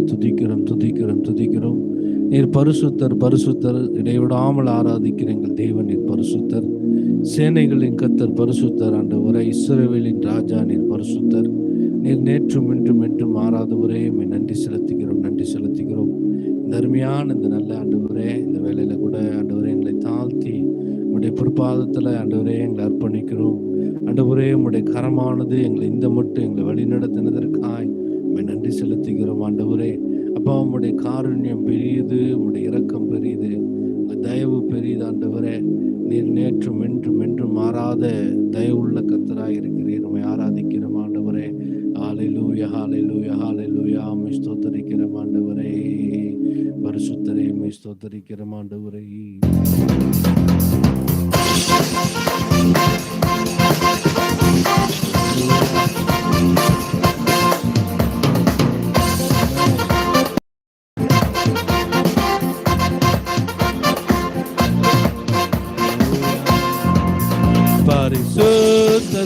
துதிக்கிறோம் துதிக்கிறோம் துதிக்கிறோம். நீர் பரிசுத்தர் பரிசுத்தர். இடைவிடாமல் ஆராதிக்கிற எங்கள் தேவன் நீர் பரிசுத்தர். சேனைகளின் கத்தர் பரிசுத்தர். உரை இஸ்ரேலின் ராஜா நீர் பரிசுத்தர். நீர் நேற்றும் இன்றும் என்றும் ஆறாத உம்மை நன்றி செலுத்துகிறோம் நன்றி செலுத்துகிறோம். இந்த அருமையான இந்த நல்ல ஆண்டவரே இந்த வேலையில கூட ஆண்டவரே எங்களை தாழ்த்தி உடைய பொறுப்பாதத்தில் ஆண்டவரே எங்களை அர்ப்பணிக்கிறோம். ஆண்டவரே உம்முடைய கரமானது எங்களை இந்த மட்டும் எங்களை வழி நடத்தினதற்காய் நன்றி செலுத்துகிறோம் ஆண்டவரே. அப்பா உம்முடைய காருண்யம் பெரியது உம்முடைய இரக்கம் பெரியது. தயவு பெரியது ஆண்டவரே. நீர் நேற்றும் என்றும் என்றும் மாறாத தயவுள்ள கத்தராக இருக்கிறீர். உண்மை ஆராதிக்கிறோம் ஆண்டவரே. ஹalleluya ஹalleluya ஹalleluya. அம்மை ஸ்தோத்தரிக்கிறோம் ஆண்டவரே. பரிசுத்தரே உம்மை ஸ்தோத்தரிக்கிறோம் ஆண்டவரே.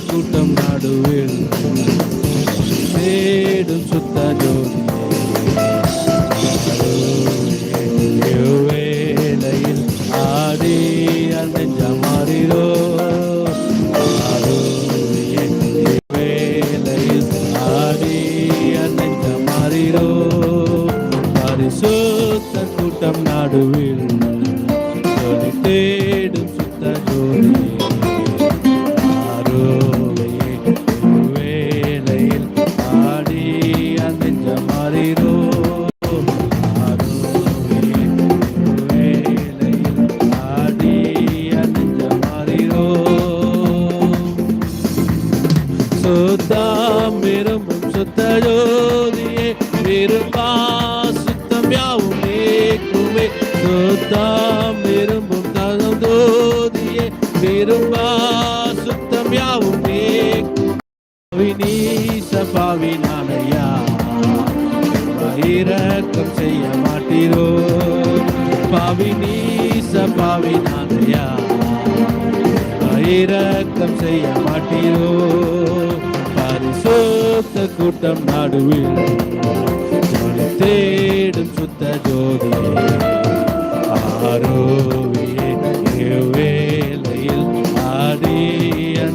கூட்டம் நடுவில் தேடும் சுத்த ஜோதியே வேளையில் ஆடி அஞ்சமாறிரோ வேளையில் ஆடி அஞ்சமாறிரோ பரிசுத்த கூட்டம் நடுவில் தேடும் சுத்தம் விரும்பும் சுத்த ஜோதியே விரும்பா சுத்தம் யாவும் நீக்குமே சுத்தம் விரும்பும் ததம் ஜோதியே விரும்பா சுத்தம் யாவும் நீச பாவினாலையா இரக்கம் செய்ய மாட்டீரோ பாவி நீச பாவினாலையா இரக்கம் செய்ய மாட்டீரோ பரிசுத்த கூட்டம் நடுவில் ஜோதி தேடும் சுத்த ஜோதி. ஆரோவியே வேலையில் ஆடி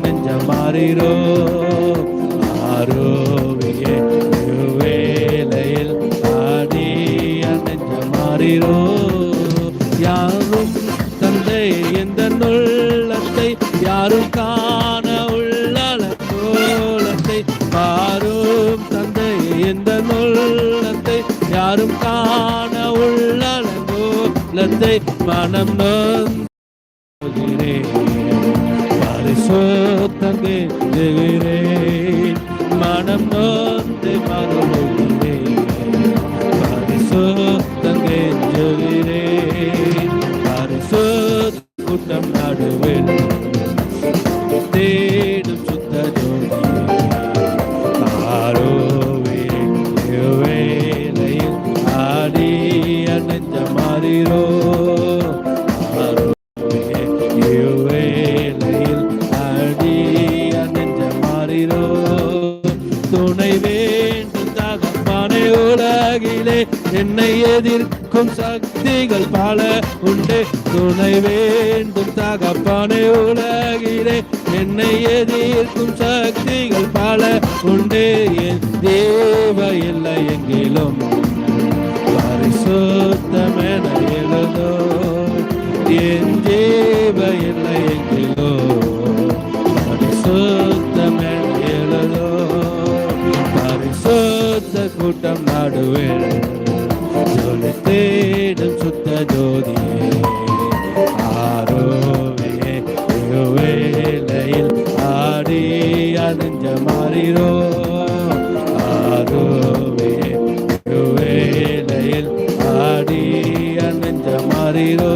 நெஞ்ச மாறிரோ. ஆரோவியே வேலையில் ஆடி நெஞ்ச மாறிரோ. யாரும் தந்தை எந்த நுள்ளத்தை யாரும் கா பாரும் தந்தை இந்த உள்ளத்தை யாரும் காண உள்ளத்தை மனம் நோகிறே மனம் நோந்து மறுகிறேன் பரிசோத்தங்கே ஜெகிறேன் பரிசுத்த கூட்டம் நடுவேன். உலகிலே என்னை எதிர்க்கும் சக்திகள் பல உண்டு. துணை வேண்டும் தகப்பானை உலகிலே என்னை எதிர்க்கும் சக்திகள் பல உண்டு. என் தேவ இல்லை எங்கிலும். கூட்டம் நடுவில் ஜோலி தேடும் சுத்த ஜோதியே ஆரோவியே வேலையில் ஆடி அணிஞ்ச மாறிரோ. ஆரோவே வேலையில் ஆடி அணிஞ்ச மாறிரோ.